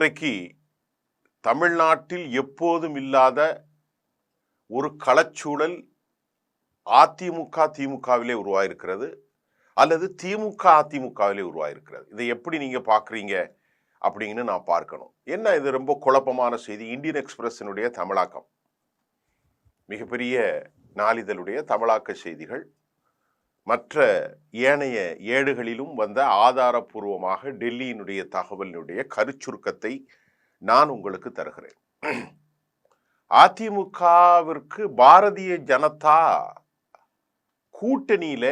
இன்றைக்கு தமிழ்நாட்டில் எப்போதும் இல்லாத ஒரு களச்சூழல் அதிமுக திமுகவிலே உருவாயிருக்கிறது. அல்லது திமுக அதிமுகவிலே உருவாயிருக்கிறது. இதை எப்படி நீங்கள் பார்க்குறீங்க அப்படின்னு நான் பார்க்கணும். என்ன இது ரொம்ப குழப்பமான செய்தி? இந்தியன் எக்ஸ்பிரஸினுடைய தமிழாக்கம். மிகப்பெரிய நாளிதழுடைய தமிழாக்க செய்திகள். மற்ற ஏனைய ஏடுகளிலும் வந்த ஆதாரபூர்வமாக டெல்லியினுடைய தகவலினுடைய கருச்சுருக்கத்தை நான் உங்களுக்கு தருகிறேன். அதிமுகவிற்கு பாரதிய ஜனதா கூட்டணியில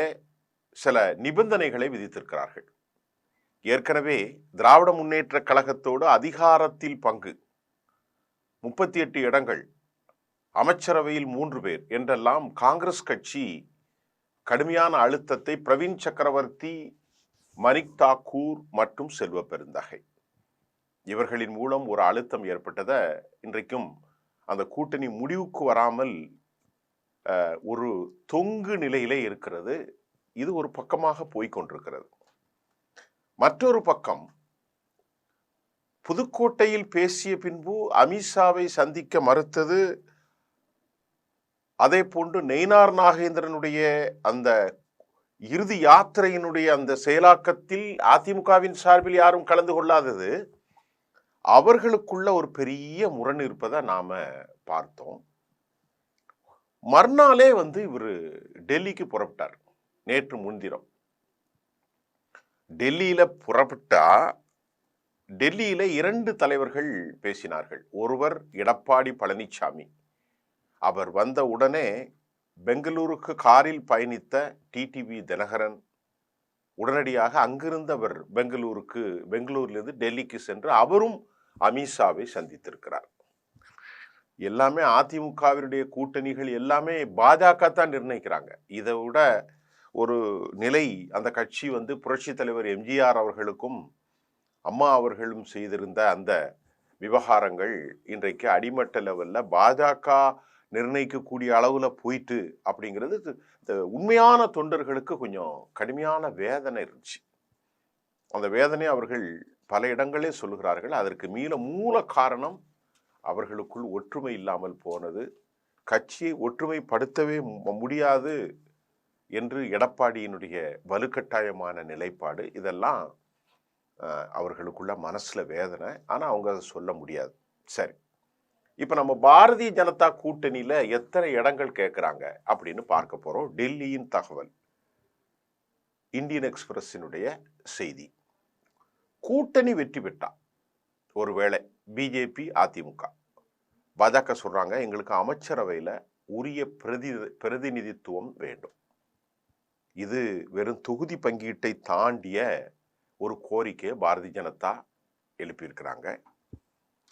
சில நிபந்தனைகளை விதித்திருக்கிறார்கள். ஏற்கனவே திராவிட முன்னேற்ற கழகத்தோடு அதிகாரத்தில் பங்கு முப்பத்தி எட்டு இடங்கள் அமைச்சரவையில் மூன்று பேர் என்றெல்லாம் காங்கிரஸ் கட்சி கடுமையான அழுத்தத்தை பிரவீன் சக்கரவர்த்தி மணிக் தாக்கூர் மற்றும் செல்வ பெருந்தகை. இவர்களின் மூலம் ஒரு அழுத்தம் ஏற்பட்டதை இன்றைக்கும் அந்த கூட்டணி முடிவுக்கு வராமல் ஒரு தொங்கு நிலையிலே இருக்கிறது. இது ஒரு பக்கமாக போய்கொண்டிருக்கிறது மற்றொரு பக்கம் புதுக்கோட்டையில் பேசிய பின்பு அமித்ஷாவை சந்திக்க மறுத்தது அதே போன்று நெய்னார் நாகேந்திரனுடைய அந்த இறுதி யாத்திரையினுடைய அந்த செயலாக்கத்தில் அதிமுகவின் சார்பில் யாரும் கலந்து கொள்ளாதது அவர்களுக்குள்ள ஒரு பெரிய முரண் இருப்பதை நாம் பார்த்தோம். மறுநாளே வந்து இவர் டெல்லிக்கு புறப்பட்டார் நேற்று முன்தினம். டெல்லியில் புறப்பட்டா டெல்லியில் இரண்டு தலைவர்கள் பேசினார்கள். ஒருவர் எடப்பாடி பழனிசாமி அவர் வந்த உடனே பெங்களூருக்கு காரில் பயணித்த டிடிவி தினகரன் உடனடியாக அங்கிருந்து அவர் பெங்களூருக்கு பெங்களூர்லேருந்து டெல்லிக்கு சென்று அவரும் அமித்ஷாவை சந்தித்திருக்கிறார். எல்லாமே அதிமுகவினுடைய கூட்டணிகள் எல்லாமே பாஜக தான் நிர்ணயிக்கிறாங்க. இதை விட ஒரு நிலை அந்த கட்சி வந்து புரட்சி தலைவர் எம்ஜிஆர் அவர்களுக்கும் அம்மா அவர்களும் செய்திருந்த அந்த விவகாரங்கள் இன்றைக்கு அடிமட்ட லெவலில் பாஜக நிர்ணயிக்கக்கூடிய அளவில் போயிட்டு அப்படிங்கிறது இந்த உண்மையான தொண்டர்களுக்கு கொஞ்சம் கடுமையான வேதனை இருந்துச்சு. அந்த வேதனை அவர்கள் பல இடங்களே சொல்லுகிறார்கள். அதற்கு மீள மூல காரணம் அவர்களுக்குள் ஒற்றுமை இல்லாமல் போனது. கட்சியை ஒற்றுமைப்படுத்தவே மு- முடியாது என்று எடப்பாடியினுடைய வலுக்கட்டாயமான நிலைப்பாடு. இதெல்லாம் அவர்களுக்குள்ள மனசில் வேதனை. ஆனால் அவங்க அதை சொல்ல முடியாது. சரி. இப்போ நம்ம பாரதிய ஜனதா கூட்டணியில் எத்தனை இடங்கள் கேட்குறாங்க அப்படின்னு பார்க்க போகிறோம் டெல்லியின் தகவல். இந்தியன் எக்ஸ்பிரஸினுடைய செய்தி. கூட்டணி வெற்றி பெற்றா. ஒருவேளை பிஜேபி அதிமுக. பாஜக சொல்கிறாங்க எங்களுக்கு அமைச்சரவையில் உரிய பிரதி பிரதிநிதித்துவம் வேண்டும். இது வெறும் தொகுதி பங்கீட்டை தாண்டிய ஒரு கோரிக்கையை பாரதிய ஜனதா எழுப்பியிருக்கிறாங்க.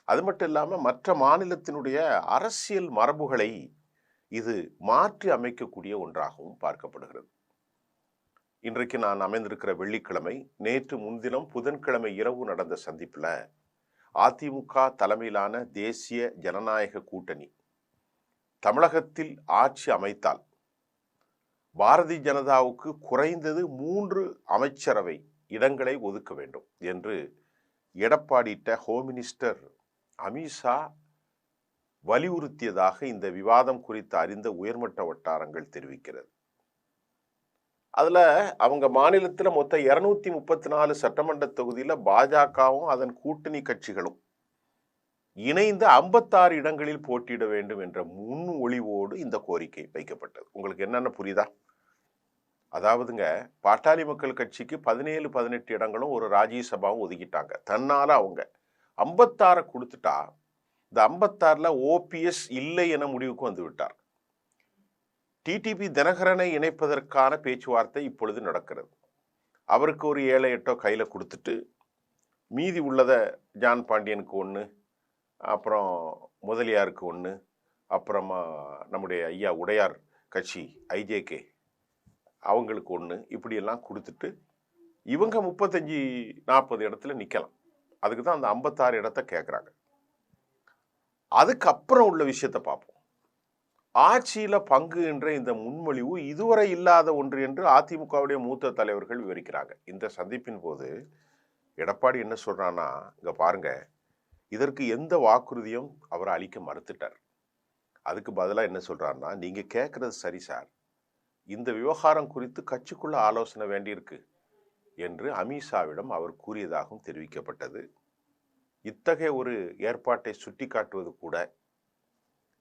அது மட்டும் இல்லாமல் மற்ற மாநிலத்தினுடைய அரசியல் மரபுகளை இது மாற்றி அமைக்கக்கூடிய ஒன்றாகவும் பார்க்கப்படுகிறது. இன்றைக்கு நான் அமைந்திருக்கிற வெள்ளிக்கிழமை நேற்று முன்தினம் புதன்கிழமை இரவு நடந்த சந்திப்பில் அதிமுக தலைமையிலான தேசிய ஜனநாயக கூட்டணி தமிழகத்தில் ஆட்சி அமைத்தால் பாரதிய ஜனதாவுக்கு குறைந்தது மூன்று அமைச்சரவை இடங்களை ஒதுக்க வேண்டும் என்று எடப்பாடியிட்ட ஹோம் மினிஸ்டர் அமித்ஷா வலியுறுத்தியதாக இந்த விவாதம் குறித்து அறிந்த உயர்மட்ட வட்டாரங்கள் தெரிவிக்கிறது. அதில் அவங்க மாநிலத்தில் மொத்தம் இரநூத்தி முப்பத்தி நாலு சட்டமன்ற தொகுதியில் பாஜகவும் அதன் கூட்டணி கட்சிகளும் இணைந்து ஐம்பத்தாறு இடங்களில் போட்டியிட வேண்டும் என்ற முன் ஒளிவோடு இந்த கோரிக்கை வைக்கப்பட்டது. உங்களுக்கு என்னென்ன புரியுதா? அதாவதுங்க பாட்டாளி மக்கள் கட்சிக்கு பதினேழு பதினெட்டு இடங்களும் ஒரு ராஜ்யசபாவும் ஒதுக்கிட்டாங்க. தன்னால் அவங்க. ஐம்பத்தாறை கொடுத்துட்டா இந்த ஐம்பத்தாறில் ஓபிஎஸ் இல்லை என முடிவுக்கு வந்து விட்டார். டிடிபி தினகரனை இணைப்பதற்கான பேச்சுவார்த்தை இப்பொழுது நடக்கிறது. அவருக்கு ஒரு ஏழை எட்டோ கையில் கொடுத்துட்டு மீதி உள்ளதை ஜான் பாண்டியனுக்கு ஒன்று அப்புறம் முதலியாருக்கு ஒன்று அப்புறமா நம்முடைய ஐயா உடையார் கட்சி ஐஜேகே அவங்களுக்கு ஒன்று இப்படியெல்லாம் கொடுத்துட்டு இவங்க முப்பத்தஞ்சு நாற்பது இடத்துல நிற்கலாம் அதுக்கு தான் அந்த ஐம்பத்தாறு இடத்த கேட்குறாங்க அதுக்கப்புறம் உள்ள விஷயத்தை பார்ப்போம். ஆட்சியில் பங்கு என்ற இந்த முன்மொழிவு இதுவரை இல்லாத ஒன்று என்று அதிமுகவுடைய மூத்த தலைவர்கள் விவரிக்கிறாங்க. இந்த சந்திப்பின் போது எடப்பாடி என்ன சொல்கிறான்னா இங்கே பாருங்க இதற்கு எந்த வாக்குறுதியும் அவர் அளிக்க மறுத்துட்டார். அதுக்கு பதிலாக என்ன சொல்கிறாருன்னா நீங்கள் கேட்குறது சரி சார். இந்த விவகாரம் குறித்து கட்சிக்குள்ளே ஆலோசனை வேண்டியிருக்கு. என்று அமித்ஷாவிடம் அவர் கூறியதாகவும் தெரிவிக்கப்பட்டது. இத்தகைய ஒரு ஏற்பாட்டை சுட்டிக்காட்டுவது கூட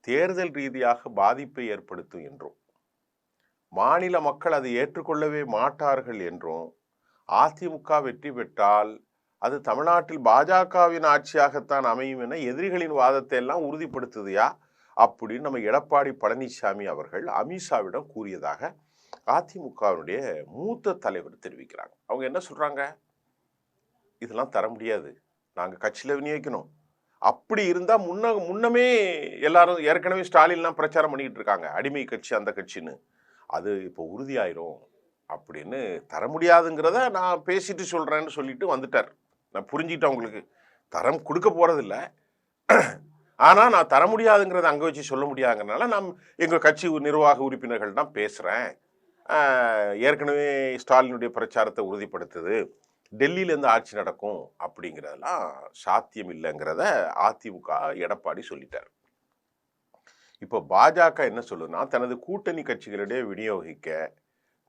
தேர்தல் ரீதியாக பாதிப்பை ஏற்படுத்தும் என்றும் மாநில மக்கள் அதை ஏற்றுக்கொள்ளவே மாட்டார்கள் என்றும் அதிமுக வெற்றி பெற்றால் அது தமிழ்நாட்டில் பாஜகவின் ஆட்சியாகத்தான் அமையும் என எதிரிகளின் வாதத்தை எல்லாம் உறுதிப்படுத்துதையா? அப்படின்னு நம்ம எடப்பாடி பழனிசாமி அவர்கள் அமித்ஷாவிடம் கூறியதாக அதிமுகவினுடைய மூத்த தலைவர் தெரிவிக்கிறாங்க. அவங்க என்ன சொல்கிறாங்க இதெல்லாம் தர முடியாது. நாங்கள் கட்சியில் விநியோகிக்கணும். அப்படி இருந்தால் முன்ன முன்னமே எல்லாரும் ஏற்கனவே ஸ்டாலின்லாம் பிரச்சாரம் பண்ணிக்கிட்டு இருக்காங்க. அடிமை கட்சி அந்த கட்சின்னு. அது இப்போ உறுதியாயிரும். அப்படின்னு தர முடியாதுங்கிறத நான் பேசிட்டு சொல்கிறேன்னு சொல்லிட்டு வந்துட்டார். நான் புரிஞ்சுக்கிட்டேன் உங்களுக்கு. தரம் கொடுக்க போகிறதில்ல ஆனால் நான் தர முடியாதுங்கிறத அங்கே வச்சு சொல்ல முடியாதுங்கிறனால நான் எங்கள் கட்சி நிர்வாக உறுப்பினர்கள் தான் பேசுகிறேன் ஏற்கனவே ஸ்டாலினுடைய பிரச்சாரத்தை உறுதிப்படுத்துது. டெல்லியிலேருந்து ஆட்சி நடக்கும் அப்படிங்கிறதெல்லாம் சாத்தியம் இல்லைங்கிறத அதிமுக எடப்பாடி சொல்லிட்டார். இப்போ பாஜக என்ன சொல்லுன்னா தனது கூட்டணி கட்சிகளிடையே விநியோகிக்க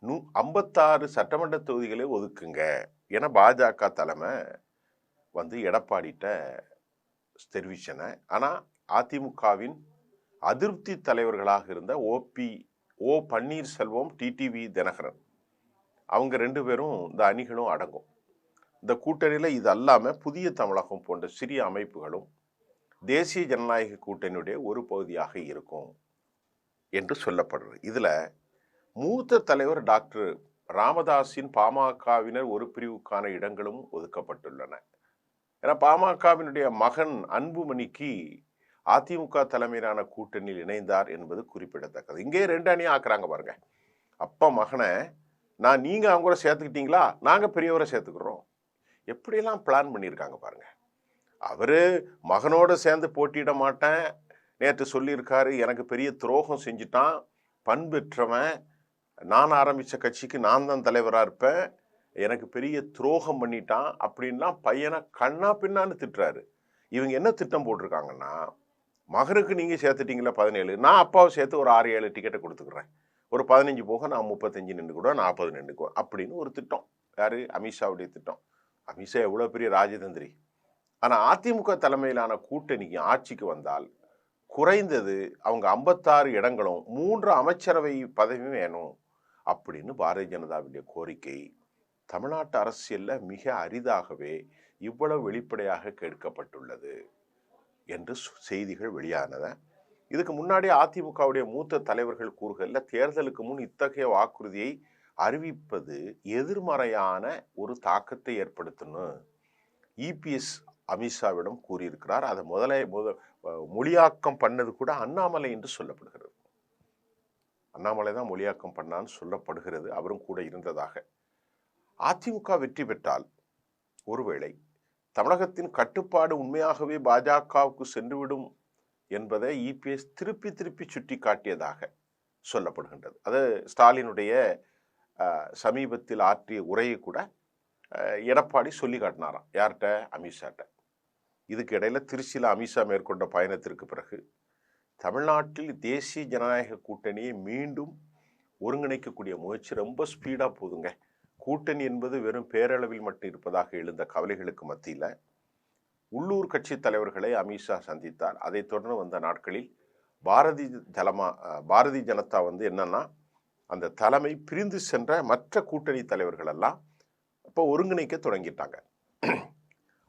நூ ஐம்பத்தாறு சட்டமன்ற தொகுதிகளை ஒதுக்குங்க. என பாஜக தலைமை வந்து எடப்பாடிகிட்ட தெரிவித்தன ஆனால் அதிமுகவின் அதிருப்தி தலைவர்களாக இருந்த OP O Panneerselvam TTV Dhinakaran. அவங்க ரெண்டு பேரும் இந்த அணிகளும் அடங்கும். இந்த கூட்டணியில் இது அல்லாமல் புதிய தமிழகம் போன்ற சிறிய அமைப்புகளும் தேசிய ஜனநாயக கூட்டணியுடைய ஒரு பகுதியாக இருக்கும் என்று சொல்லப்படுறது இதில் மூத்த தலைவர் டாக்டர் ராமதாஸின் பாமகவினர் ஒரு பிரிவுக்கான இடங்களும் ஒதுக்கப்பட்டுள்ளன. ஏன்னா பாமகவினுடைய மகன் அன்புமணிக்கு அதிமுக தலைமையிலான கூட்டணியில் இணைந்தார் என்பது குறிப்பிடத்தக்கது. இங்கே ரெண்டு அணியும் ஆக்குறாங்க பாருங்க. அப்பா மகனை நான் நீங்கள் அவங்க கூட சேர்த்துக்கிட்டீங்களா? நாங்கள் பெரியவரை சேர்த்துக்கிறோம். எப்படியெல்லாம் பிளான் பண்ணியிருக்காங்க பாருங்க. அவர் மகனோடு சேர்ந்து போட்டியிட மாட்டேன். நேற்று சொல்லியிருக்காரு எனக்கு பெரிய துரோகம் செஞ்சுட்டான். பண்பெற்றவன். நான் ஆரம்பித்த கட்சிக்கு நான் தான் தலைவராக இருப்பேன். எனக்கு பெரிய துரோகம் பண்ணிட்டான் அப்படின்லாம் பையனை கண்ணா பின்னான்னு திட்டுறாரு. இவங்க என்ன திட்டம் போட்டிருக்காங்கன்னா மகனுக்கு நீங்கள் சேர்த்துட்டீங்களா பதினேழு. நான் அப்பாவை சேர்த்து ஒரு ஆறு ஏழு டிக்கெட்டை கொடுத்துக்கிறேன். ஒரு பதினஞ்சு போக நான் முப்பத்தஞ்சு நின்றுக்குவேன் நாற்பது நின்றுக்குவேன் அப்படின்னு ஒரு திட்டம். யார்? அமித்ஷாவுடைய திட்டம். அமித்ஷா எவ்வளோ பெரிய ராஜதந்திரி. ஆனால் அதிமுக தலைமையிலான கூட்டணிக்கு ஆட்சிக்கு வந்தால் குறைந்தது அவங்க ஐம்பத்தாறு இடங்களும் மூன்று அமைச்சரவை பதவியும் வேணும் அப்படின்னு பாரதிய ஜனதாவுடைய கோரிக்கை. தமிழ்நாட்டு அரசியலில் மிக அரிதாகவே இவ்வளவு வெளிப்படையாக கேட்கப்பட்டுள்ளது. என்று செய்திகள் வெளியானத இதுக்கு முன்னாடி அதிமுகவுடைய மூத்த தலைவர்கள் கூறுகளில் தேர்தலுக்கு முன் இத்தகைய வாக்குறுதியை அறிவிப்பது எதிர்மறையான ஒரு தாக்கத்தை ஏற்படுத்தணும். இபிஎஸ் அமித்ஷாவிடம் கூறியிருக்கிறார். அதை முதல முத மொழியாக்கம் பண்ணது கூட அண்ணாமலை என்று சொல்லப்படுகிறது. அண்ணாமலை தான் மொழியாக்கம் பண்ணான்னு சொல்லப்படுகிறது. அவரும் கூட இருந்ததாக. அதிமுக வெற்றி பெற்றால் ஒருவேளை தமிழகத்தின் கட்டுப்பாடு உண்மையாகவே பாஜகவுக்கு சென்றுவிடும் என்பதை இபிஎஸ் திருப்பி திருப்பி சுட்டி காட்டியதாக சொல்லப்படுகின்றது. அது ஸ்டாலினுடைய சமீபத்தில் ஆற்றிய உரையை கூட எடப்பாடி சொல்லி காட்டினாராம். யார்கிட்ட? அமித்ஷாட்ட இதுக்கு இடையில் திருச்சியில் அமித்ஷா மேற்கொண்ட பயணத்திற்கு பிறகு தமிழ்நாட்டில் தேசிய ஜனநாயக கூட்டணியை மீண்டும் ஒருங்கிணைக்கக்கூடிய முயற்சி ரொம்ப ஸ்பீடாக போதுங்க கூட்டணி என்பது வெறும் பேரளவில் மட்டும் இருப்பதாக எழுந்த கவலைகளுக்கு மத்தியில் உள்ளூர் கட்சி தலைவர்களை அமித்ஷா சந்தித்தார். அதைத் தொடர்ந்து வந்த நாட்களில் பாரதி ஜலமா பாரதிய ஜனதா வந்து என்னன்னா அந்த தலைமை பிரிந்து சென்ற மற்ற கூட்டணி தலைவர்கள் எல்லாம் இப்போ ஒருங்கிணைக்க தொடங்கிட்டாங்க.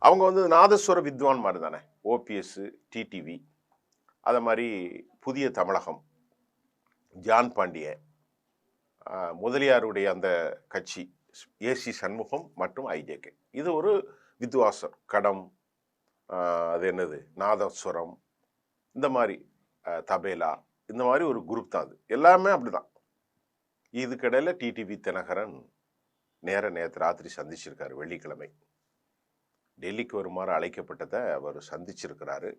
அவங்க வந்து நாதஸ்வர வித்வான் மாதிரி தானே ஓபிஎஸ் டிடிவி அதை மாதிரி புதிய தமிழகம் ஜான் பாண்டிய முதலியாருடைய அந்த கட்சி. ஏசி சண்முகம் மற்றும் ஐஜேகே. இது ஒரு வித்வாசர் கடம் அது என்னது? நாதஸ்வரம் இந்த மாதிரி தபேலா இந்த மாதிரி ஒரு குரூப் தான் அது. எல்லாமே அப்படிதான். இதுக்கிடையில் டிடிவி தினகரன் நேர நேற்று ராத்திரி சந்திச்சிருக்காரு வெள்ளிக்கிழமை. டெல்லிக்கு வருமாறு அழைக்கப்பட்டதை அவர் சந்திச்சிருக்கிறாரு.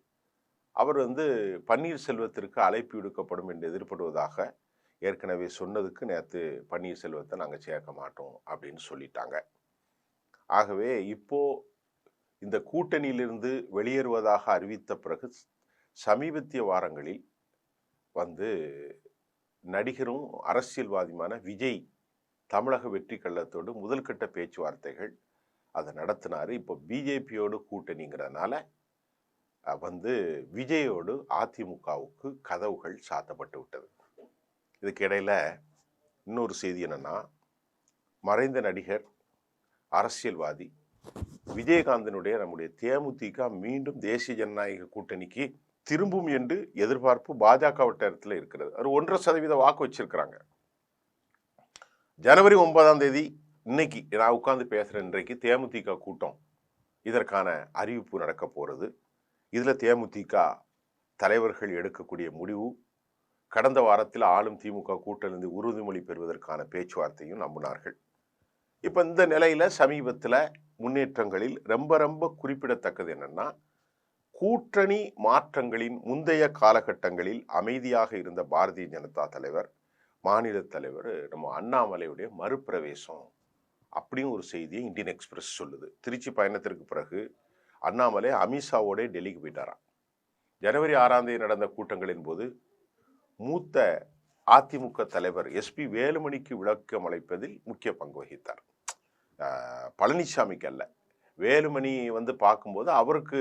அவர் வந்து பன்னீர்செல்வத்திற்கு அழைப்பு விடுக்கப்படும் என்று எதிர்ப்படுவதாக ஏற்கனவே சொன்னதுக்கு நேற்று பன்னீர்செல்வத்தை நாங்கள் சேர்க்க மாட்டோம் அப்படின்னு சொல்லிட்டாங்க. ஆகவே இப்போது இந்த கூட்டணியிலிருந்து வெளியேறுவதாக அறிவித்த பிறகு சமீபத்திய வாரங்களில் வந்து நடிகரும் அரசியல்வாதியுமான விஜய் தமிழக வெற்றி கழகத்தோடு முதல்கட்ட பேச்சுவார்த்தைகள் அதை நடத்தினாரு. இப்போ பிஜேபியோடு கூட்டணிங்கிறதுனால வந்து விஜயோடு அதிமுகவுக்கு கதவுகள் சாத்தப்பட்டு விட்டது. இதுக்கு இடையில் இன்னொரு செய்தி என்னென்னா மறைந்த நடிகர் அரசியல்வாதி விஜயகாந்தனுடைய நம்முடைய தேமுதிக மீண்டும் தேசிய ஜனநாயக கூட்டணிக்கு திரும்பும் என்று எதிர்பார்ப்பு பாஜக வட்டாரத்தில் இருக்கிறது. அது ஒன்றரை சதவீத வாக்கு வச்சிருக்கிறாங்க. ஜனவரி ஒன்பதாம் தேதி இன்னைக்கு நான் உட்காந்து பேசுகிற இன்றைக்கு தேமுதிக கூட்டம் இதற்கான அறிவிப்பு நடக்க போகிறது இதில் தேமுதிக தலைவர்கள் எடுக்கக்கூடிய முடிவு கடந்த வாரத்தில் ஆளும் திமுக கூட்டணிந்து உறுதிமொழி பெறுவதற்கான பேச்சுவார்த்தையும் நம்பினார்கள். இப்போ இந்த நிலையில் சமீபத்தில் முன்னேற்றங்களில் ரொம்ப ரொம்ப குறிப்பிடத்தக்கது என்னன்னா கூட்டணி மாற்றங்களின் முந்தைய காலகட்டங்களில் அமைதியாக இருந்த பாரதிய ஜனதா தலைவர் மாநில தலைவர் நம்ம அண்ணாமலையுடைய மறுபிரவேசம் அப்படின்னு ஒரு செய்தியை இந்தியன் எக்ஸ்பிரஸ் சொல்லுது. திருச்சி பயணத்திற்கு பிறகு அண்ணாமலை அமித்ஷாவோட டெல்லிக்கு போயிட்டாராம். ஜனவரி ஆறாம் தேதி நடந்த கூட்டங்களின் போது மூத்த அதிமுக தலைவர் எஸ்பி வேலுமணிக்கு விளக்கம் அளிப்பதில் முக்கிய பங்கு வகித்தார். பழனிசாமிக்கு அல்ல. வேலுமணி வந்து பார்க்கும்போது அவருக்கு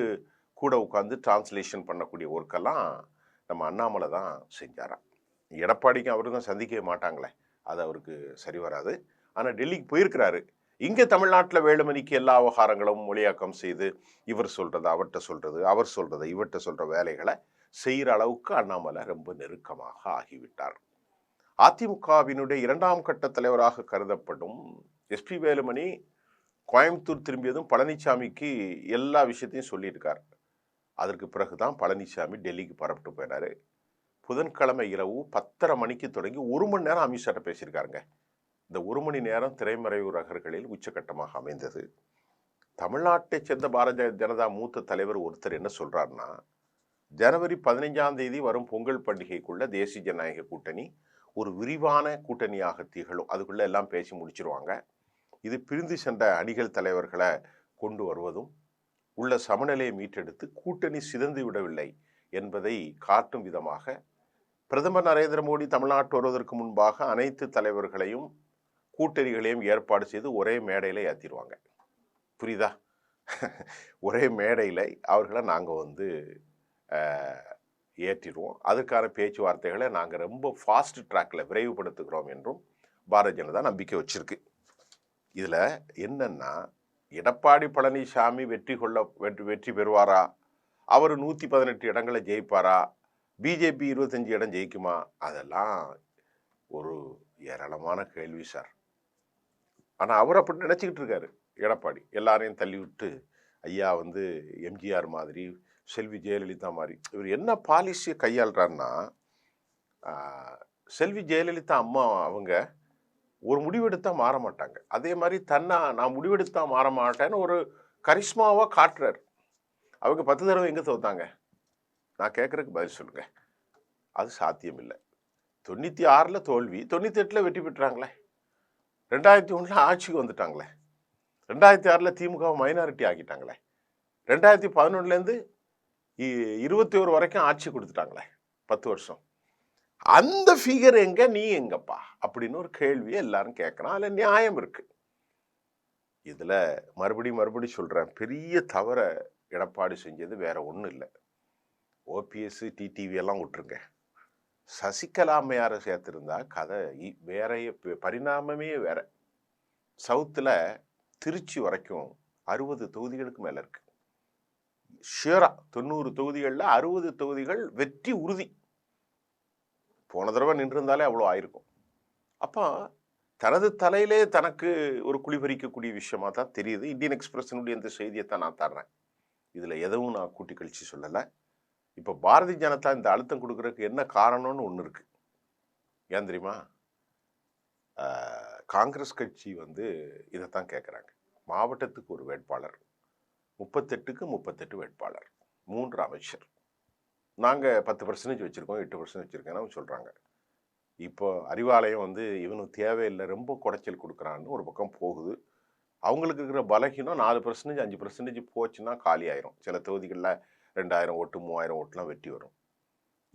கூட உட்காந்து டிரான்ஸ்லேஷன் பண்ணக்கூடிய ஒர்க்கெல்லாம் நம்ம அண்ணாமலை தான் செஞ்சாராம் எடப்பாடிக்கும் அவருக்கும் சந்திக்கவே மாட்டாங்களே. அது அவருக்கு சரி வராது. ஆனால் டெல்லிக்கு போயிருக்கிறாரு. இங்கே தமிழ்நாட்டில் வேலுமணிக்கு எல்லா விவகாரங்களும் மொழியாக்கம் செய்து இவர் சொல்கிறது அவர்கிட்ட சொல்கிறது அவர் சொல்கிறது இவர்கிட்ட சொல்கிற வேலைகளை செய்கிற அளவுக்கு அண்ணாமலை ரொம்ப நெருக்கமாக ஆகிவிட்டார். அதிமுகவினுடைய இரண்டாம் கட்ட தலைவராக கருதப்படும் எஸ்பி வேலுமணி கோயம்புத்தூர் திரும்பியதும் பழனிசாமிக்கு எல்லா விஷயத்தையும் சொல்லியிருக்கார். அதற்கு பிறகு தான் பழனிசாமி டெல்லிக்கு புறப்பட்டு போயினார். புதன்கிழமை இரவு பத்தரை மணிக்கு தொடங்கி ஒரு மணி நேரம் அமித்ஷாட்ட பேசியிருக்காருங்க. இந்த ஒரு மணி நேரம் திரைமறைவு ரகர்களில் உச்சகட்டமாக அமைந்தது. தமிழ்நாட்டைச் சேர்ந்த பாரதிய ஜனதா மூத்த தலைவர் ஒருத்தர் என்ன சொல்கிறாருன்னா ஜனவரி பதினைஞ்சாம் தேதி வரும் பொங்கல் பண்டிகைக்குள்ள தேசிய ஜனநாயக கூட்டணி ஒரு விரிவான கூட்டணியாக திகழும். அதுக்குள்ள எல்லாம் பேசி முடிச்சிருவாங்க. இது பிரிந்து சென்ற அணிகள் தலைவர்களை கொண்டு வருவதும் உள்ள சமநிலையை மீட்டெடுத்து கூட்டணி சிதந்து விடவில்லை என்பதை காட்டும் விதமாக பிரதமர் நரேந்திர மோடி தமிழ்நாட்டு வருவதற்கு முன்பாக அனைத்து தலைவர்களையும் கூட்டணிகளையும் ஏற்பாடு செய்து ஒரே மேடையில் ஏற்றிடுவாங்க புரியுதா? ஒரே மேடையில் அவர்களை நாங்கள் வந்து ஏற்றிடுவோம். அதுக்கான பேச்சுவார்த்தைகளை நாங்கள் ரொம்ப ஃபாஸ்ட் ட்ராக்கில் விரைவுபடுத்துகிறோம் என்றும் பாரதிய ஜனதா நம்பிக்கை வச்சுருக்கு. இதில் என்னென்னா எடப்பாடி பழனிசாமி வெற்றி கொள்ள வெற்றி வெற்றி பெறுவாரா? அவர் நூற்றி பதினெட்டு இடங்களை ஜெயிப்பாரா? பிஜேபி இருபத்தஞ்சு இடம் ஜெயிக்குமா? அதெல்லாம் ஒரு ஏராளமான கேள்வி சார். ஆனால் அவர் அப்படி நினச்சிக்கிட்டு இருக்காரு எடப்பாடி. எல்லாரையும் தள்ளி விட்டு ஐயா வந்து எம்ஜிஆர் மாதிரி செல்வி ஜெயலலிதா மாதிரி. இவர் என்ன பாலிசியை கையாளுறாருன்னா செல்வி ஜெயலலிதா அம்மா அவங்க ஒரு முடிவெடுத்தா மாற மாட்டாங்க. அதே மாதிரி தன்னா நான் முடிவெடுத்தா மாற மாட்டேன்னு ஒரு கரிஷ்மாவாக காட்டுறாரு. அவங்க பத்து தடவை எங்கே தோத்தாங்க? நான் கேட்குறக்கு பதில் சொல்லுங்க. அது சாத்தியம் இல்லை தொண்ணூற்றி ஆறில் தோல்வி தொண்ணூற்றி எட்டில் வெற்றி பெற்றாங்களே. ரெண்டாயிரத்தி ஒன்றில் ஆட்சிக்கு வந்துட்டாங்களே. ரெண்டாயிரத்தி ஆறில் திமுக மைனாரிட்டி ஆக்கிட்டாங்களே. ரெண்டாயிரத்தி பதினொன்றுலேருந்து இருபத்தி ஒரு வரைக்கும் ஆட்சி கொடுத்துட்டாங்களே பத்து வருஷம். அந்த ஃபிகர் எங்க நீ எங்கப்பா? அப்படின்னு ஒரு கேள்வியை எல்லாரும் கேட்கணும் அதில் நியாயம் இருக்கு. இதில் மறுபடி மறுபடி சொல்கிறேன் பெரிய தவற எடப்பாடி செஞ்சது வேற ஒன்றும் இல்லை. ஓபிஎஸ் டிடிவி எல்லாம் விட்டுருங்க. சசிகலா அம்மையாரை சேர்த்திருந்தா கதை வேறைய பரிணாமமே வேற. சவுத்தில் திருச்சி வரைக்கும் அறுபது தொகுதிகளுக்கு மேலே இருக்குது ஷியரா தொண்ணூறு தொகுதிகளில் அறுபது தொகுதிகள் வெற்றி உறுதி. போன தடவை நின்றிருந்தாலே அவ்வளோ ஆயிருக்கும். அப்போ தனது தலையிலே தனக்கு ஒரு குளிபறிக்கக்கூடிய விஷயமா தான் தெரியுது. இந்தியன் எக்ஸ்பிரஸினுடைய இந்த செய்தியை தான் நான் தர்றேன். இதில் எதுவும் நான் கூட்டி கழிச்சு சொல்லலை. இப்போ பாரதிய ஜனதா இந்த அழுத்தம் கொடுக்கறதுக்கு என்ன காரணம்னு ஒன்று இருக்குது ஏன் தெரியுமா? காங்கிரஸ் கட்சி வந்து இதைத்தான் கேட்குறாங்க. மாவட்டத்துக்கு ஒரு வேட்பாளர். முப்பத்தெட்டுக்கு முப்பத்தெட்டு வேட்பாளர் மூன்று அமைச்சர். நாங்கள் பத்து பர்சன்டேஜ் வச்சுருக்கோம் எட்டு பர்சன்ட் வச்சுருக்கேன்னு சொல்கிறாங்க இப்போ அறிவாலயம் வந்து இவனுக்கு தேவையில்லை ரொம்ப குடைச்சல் கொடுக்குறான்னு ஒரு பக்கம் போகுது. அவங்களுக்கு இருக்கிற பலகீனம் நாலு பர்சன்டேஜ் அஞ்சு பர்சன்டேஜ் போச்சுன்னா காலி ஆயிரும். சில தொகுதிகளில் ரெண்டாயிரம் ஓட்டு மூவாயிரம் ஓட்டுலாம் வெட்டி வரும்.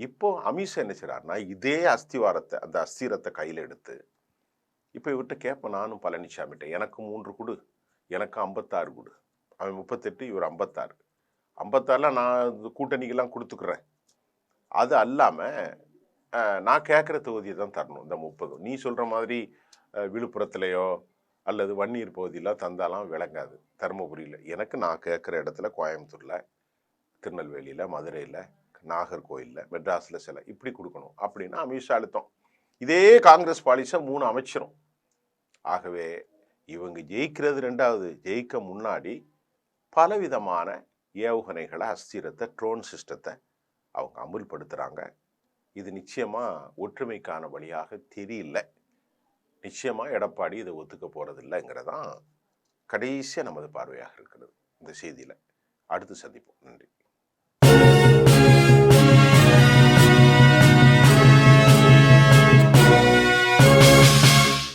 இப்போ அமித்ஷா என்ன செய்கிறாருன்னா இதே அஸ்திவாரத்தை அந்த அஸ்திரத்தை கையில் எடுத்து இப்போ இவர்கிட்ட கேட்பேன் நானும் பழனிசாமிகிட்ட எனக்கு மூன்று கொடு எனக்கு ஐம்பத்தாறு கொடு அவன் முப்பத்தெட்டு இவர் ஐம்பத்தாறு. ஐம்பத்தாறில் நான் கூட்டணிக்கெல்லாம் கொடுத்துக்குறேன். அது அல்லாமல் நான் கேட்குற தொகுதியை தான் தரணும் இந்த முப்பதும் நீ சொல்கிற மாதிரி விழுப்புரத்துலையோ விழுப்புரத்துலேயோ அல்லது வன்னியர் பகுதியில் தந்தாலாம் விளங்காது தருமபுரியில். எனக்கு நான் கேட்குற இடத்துல கோயம்புத்தூரில் திருநெல்வேலியில் மதுரையில் நாகர்கோயிலில் மெட்ராஸில் சில இப்படி கொடுக்கணும். அப்படின்னா அமித்ஷா அழுத்தம். இதே காங்கிரஸ் பாலிசை மூணு அமைச்சிரும். ஆகவே இவங்க ஜெயிக்கிறது ரெண்டாவது ஜெயிக்க முன்னாடி பலவிதமான ஏவுகணைகளை அஸ்திரத்தை ட்ரோன் சிஸ்டத்தை அவங்க அமுல்படுத்துகிறாங்க இது நிச்சயமாக ஒற்றுமைக்கான வழியாக தெரியல. நிச்சயமாக எடப்பாடி இதை ஒத்துக்க போகிறதில்லைங்கிறதான் கடைசியாக நமது பார்வையாக இருக்கிறது இந்த செய்தியில். அடுத்து சந்திப்போம். நன்றி.